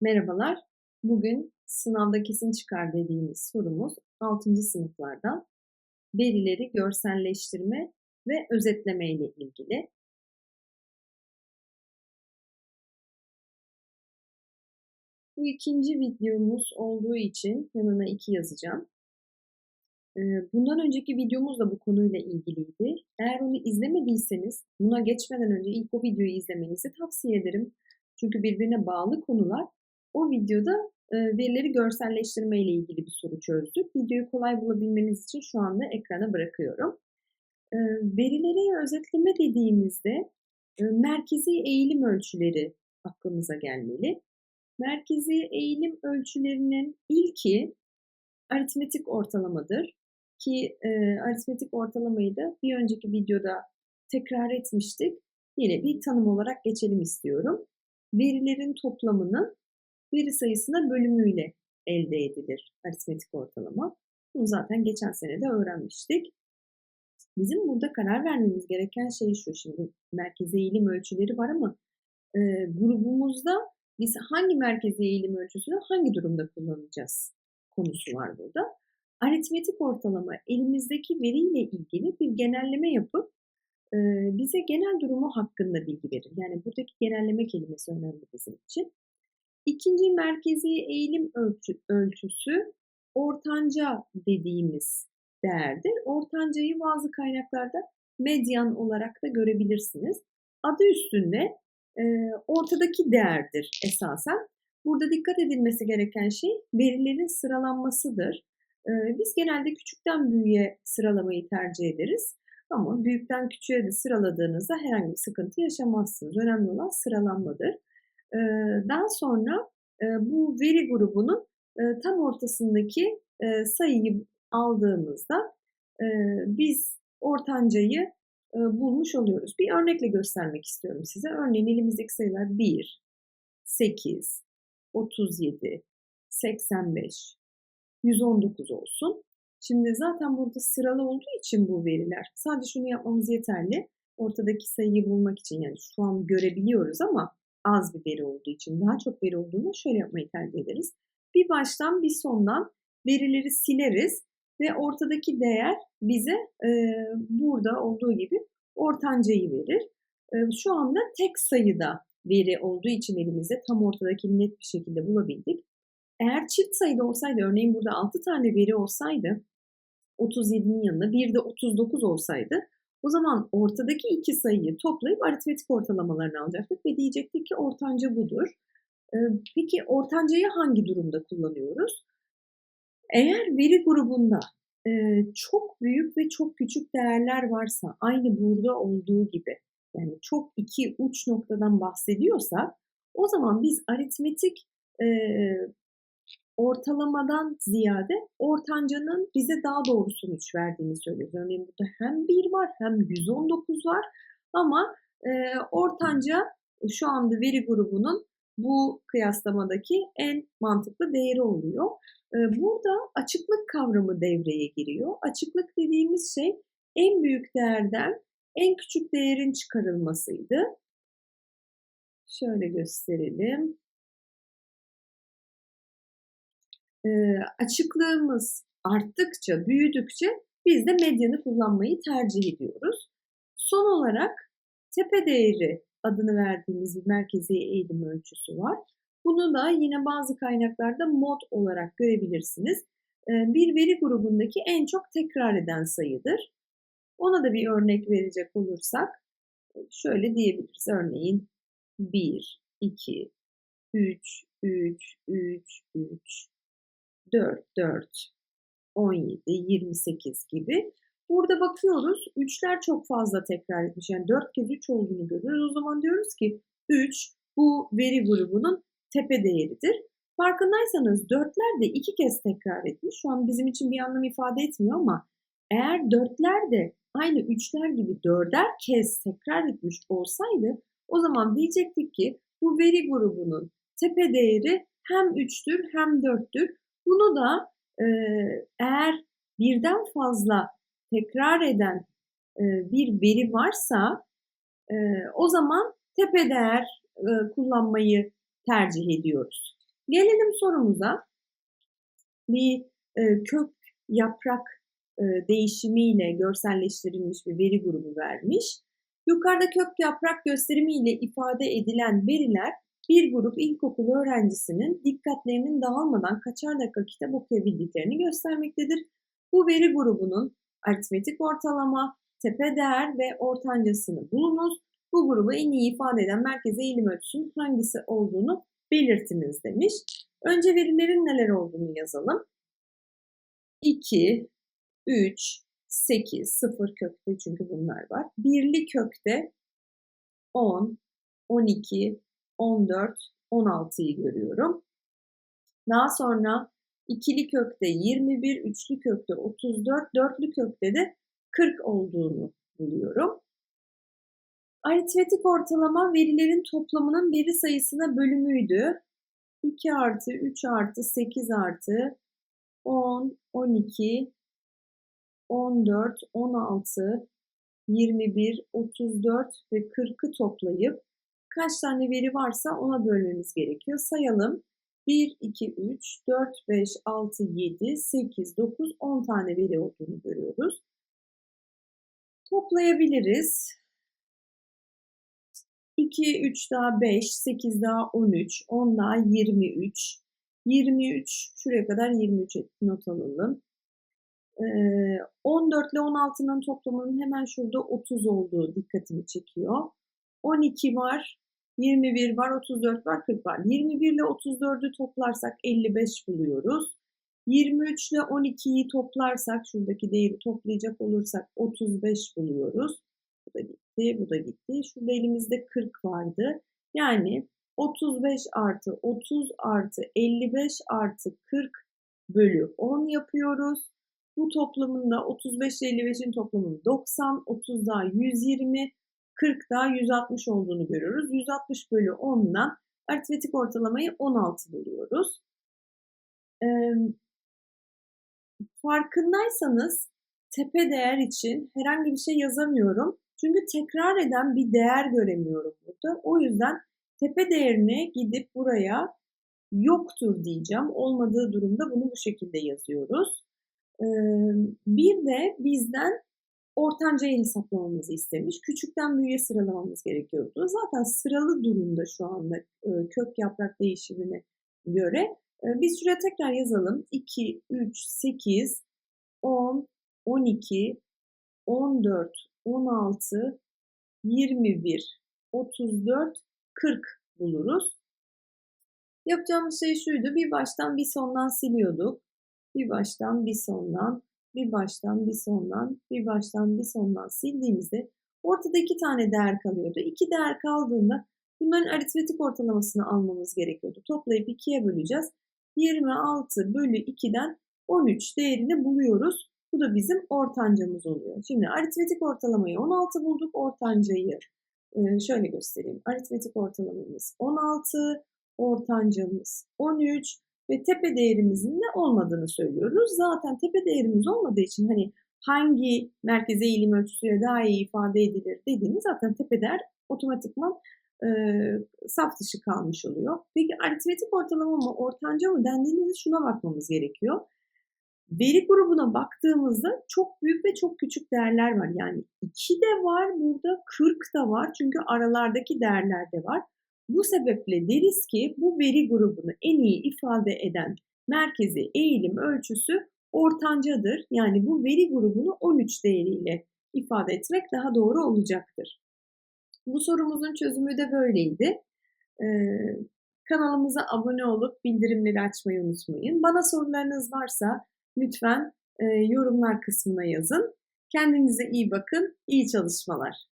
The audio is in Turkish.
Merhabalar. Bugün sınavda kesin çıkar dediğimiz sorumuz 6. sınıflardan verileri görselleştirme ve özetleme ile ilgili. Bu ikinci videomuz olduğu için yanına iki yazacağım. Ee, bundan önceki videomuz da bu konuyla ilgiliydi. Eğer onu izlemediyseniz buna geçmeden önce ilk o videoyu izlemenizi tavsiye ederim. Çünkü birbirine bağlı konular o videoda e, verileri görselleştirme ile ilgili bir soru çözdük. Videoyu kolay bulabilmeniz için şu anda ekrana bırakıyorum. E, verileri özetleme dediğimizde e, merkezi eğilim ölçüleri aklımıza gelmeli. Merkezi eğilim ölçülerinin ilki aritmetik ortalamadır. Ki e, aritmetik ortalamayı da bir önceki videoda tekrar etmiştik. Yine bir tanım olarak geçelim istiyorum. Verilerin toplamının veri sayısına bölümüyle elde edilir aritmetik ortalama. Bunu zaten geçen sene de öğrenmiştik. Bizim burada karar vermemiz gereken şey şu. Şimdi merkezi eğilim ölçüleri var ama e, grubumuzda biz hangi merkezi eğilim ölçüsünü hangi durumda kullanacağız konusu var burada. Aritmetik ortalama elimizdeki veriyle ilgili bir genelleme yapıp e, bize genel durumu hakkında bilgi verir. Yani buradaki genelleme kelimesi önemli bizim için. İkinci merkezi eğilim ölçü, ölçüsü ortanca dediğimiz değerdir. Ortancayı bazı kaynaklarda medyan olarak da görebilirsiniz. Adı üstünde e, ortadaki değerdir esasen. Burada dikkat edilmesi gereken şey verilerin sıralanmasıdır. E, biz genelde küçükten büyüğe sıralamayı tercih ederiz. Ama büyükten küçüğe de sıraladığınızda herhangi bir sıkıntı yaşamazsınız. Önemli olan sıralanmadır. Daha sonra bu veri grubunun tam ortasındaki sayıyı aldığımızda biz ortancayı bulmuş oluyoruz. Bir örnekle göstermek istiyorum size. Örneğin elimizdeki sayılar 1, 8, 37, 85, 119 olsun. Şimdi zaten burada sıralı olduğu için bu veriler sadece şunu yapmamız yeterli. Ortadaki sayıyı bulmak için yani şu an görebiliyoruz ama az bir veri olduğu için daha çok veri olduğunda şöyle yapmayı tercih ederiz. Bir baştan bir sondan verileri sileriz ve ortadaki değer bize e, burada olduğu gibi ortancayı verir. E, şu anda tek sayıda veri olduğu için elimizde tam ortadaki net bir şekilde bulabildik. Eğer çift sayıda olsaydı, örneğin burada 6 tane veri olsaydı, 37'nin yanında bir de 39 olsaydı o zaman ortadaki iki sayıyı toplayıp aritmetik ortalamalarını alacaktık ve diyecektik ki ortanca budur. Peki ortancayı hangi durumda kullanıyoruz? Eğer veri grubunda çok büyük ve çok küçük değerler varsa aynı burada olduğu gibi yani çok iki uç noktadan bahsediyorsak o zaman biz aritmetik ortalamadan ziyade ortancanın bize daha doğru sonuç verdiğini söylüyoruz. Örneğin burada hem 1 var hem 119 var ama e, ortanca şu anda veri grubunun bu kıyaslamadaki en mantıklı değeri oluyor. E, burada açıklık kavramı devreye giriyor. Açıklık dediğimiz şey en büyük değerden en küçük değerin çıkarılmasıydı. Şöyle gösterelim e, açıklığımız arttıkça, büyüdükçe biz de medyanı kullanmayı tercih ediyoruz. Son olarak tepe değeri adını verdiğimiz bir merkezi eğilim ölçüsü var. Bunu da yine bazı kaynaklarda mod olarak görebilirsiniz. Bir veri grubundaki en çok tekrar eden sayıdır. Ona da bir örnek verecek olursak şöyle diyebiliriz. Örneğin 1, 2, 3, 3, 3, 3, 4, 4, 17, 28 gibi. Burada bakıyoruz üçler çok fazla tekrar etmiş. Yani 4 kez 3 olduğunu görüyoruz. O zaman diyoruz ki 3 bu veri grubunun tepe değeridir. Farkındaysanız dörtler de iki kez tekrar etmiş. Şu an bizim için bir anlam ifade etmiyor ama eğer dörtler de aynı üçler gibi dörder kez tekrar etmiş olsaydı o zaman diyecektik ki bu veri grubunun tepe değeri hem 3'tür hem 4'tür. Bunu da e, eğer birden fazla tekrar eden e, bir veri varsa e, o zaman tepe değer kullanmayı tercih ediyoruz. Gelelim sorumuza. Bir kök yaprak değişimiyle görselleştirilmiş bir veri grubu vermiş. Yukarıda kök yaprak gösterimiyle ifade edilen veriler bir grup ilkokul öğrencisinin dikkatlerinin dağılmadan kaçar dakika kitap okuyabildiklerini göstermektedir. Bu veri grubunun aritmetik ortalama, tepe değer ve ortancasını bulunuz. Bu grubu en iyi ifade eden merkeze eğilim ölçüsünün hangisi olduğunu belirtiniz demiş. Önce verilerin neler olduğunu yazalım. 2, 3, 8, 0 kökte çünkü bunlar var. Birli kökte 10, 12, 14, 16'yı görüyorum. Daha sonra ikili kökte 21, üçlü kökte 34, dörtlü kökte de 40 olduğunu buluyorum. Aritmetik ortalama verilerin toplamının veri sayısına bölümüydü. 2 artı 3 artı 8 artı 10, 12, 14, 16, 21, 34 ve 40'ı toplayıp kaç tane veri varsa ona bölmemiz gerekiyor. Sayalım. 1, 2, 3, 4, 5, 6, 7, 8, 9, 10 tane veri olduğunu görüyoruz. Toplayabiliriz. 2, 3 daha 5, 8 daha 13, 10 daha 23, 23, şuraya kadar 23 not alalım. 14 ile 16'nın toplamının hemen şurada 30 olduğu dikkatimi çekiyor. 12 var, 21 var, 34 var, 40 var. 21 ile 34'ü toplarsak 55 buluyoruz. 23 ile 12'yi toplarsak, şuradaki değeri toplayacak olursak 35 buluyoruz. Bu da gitti, bu da gitti. Şurada elimizde 40 vardı. Yani 35 artı 30 artı 55 artı 40 bölü 10 yapıyoruz. Bu toplamında 35 ile 55'in toplamı 90, 30 daha 120, 40 daha 160 olduğunu görüyoruz. 160 bölü 10'dan aritmetik ortalamayı 16 buluyoruz. Ee, farkındaysanız tepe değer için herhangi bir şey yazamıyorum. Çünkü tekrar eden bir değer göremiyorum burada. O yüzden tepe değerine gidip buraya yoktur diyeceğim. Olmadığı durumda bunu bu şekilde yazıyoruz. Bir de bizden ortancayı hesaplamamızı istemiş. Küçükten büyüğe sıralamamız gerekiyordu. Zaten sıralı durumda şu anda kök yaprak değişimine göre. Biz şuraya tekrar yazalım. 2, 3, 8, 10, 12, 14, 16, 21, 34, 40 buluruz. Yapacağımız şey şuydu. Bir baştan bir sondan siliyorduk. Bir baştan bir sondan, bir baştan bir sondan, bir baştan bir sondan sildiğimizde ortada iki tane değer kalıyordu. İki değer kaldığında bunların aritmetik ortalamasını almamız gerekiyordu. Toplayıp ikiye böleceğiz. 26 bölü 2'den 13 değerini buluyoruz. Bu da bizim ortancamız oluyor. Şimdi aritmetik ortalamayı 16 bulduk. Ortancayı şöyle göstereyim. Aritmetik ortalamamız 16, ortancamız 13 ve tepe değerimizin de olmadığını söylüyoruz. Zaten tepe değerimiz olmadığı için hani hangi merkeze eğilim ölçüsüyle daha iyi ifade edilir dediğimiz zaten tepe değer otomatikman e, saf dışı kalmış oluyor. Peki aritmetik ortalama mı ortanca mı dendiğinde şuna bakmamız gerekiyor. Veri grubuna baktığımızda çok büyük ve çok küçük değerler var. Yani 2 de var burada 40 da var çünkü aralardaki değerler de var. Bu sebeple deriz ki bu veri grubunu en iyi ifade eden merkezi eğilim ölçüsü ortancadır. Yani bu veri grubunu 13 değeriyle ifade etmek daha doğru olacaktır. Bu sorumuzun çözümü de böyleydi. Ee, kanalımıza abone olup bildirimleri açmayı unutmayın. Bana sorularınız varsa lütfen e, yorumlar kısmına yazın. Kendinize iyi bakın, iyi çalışmalar.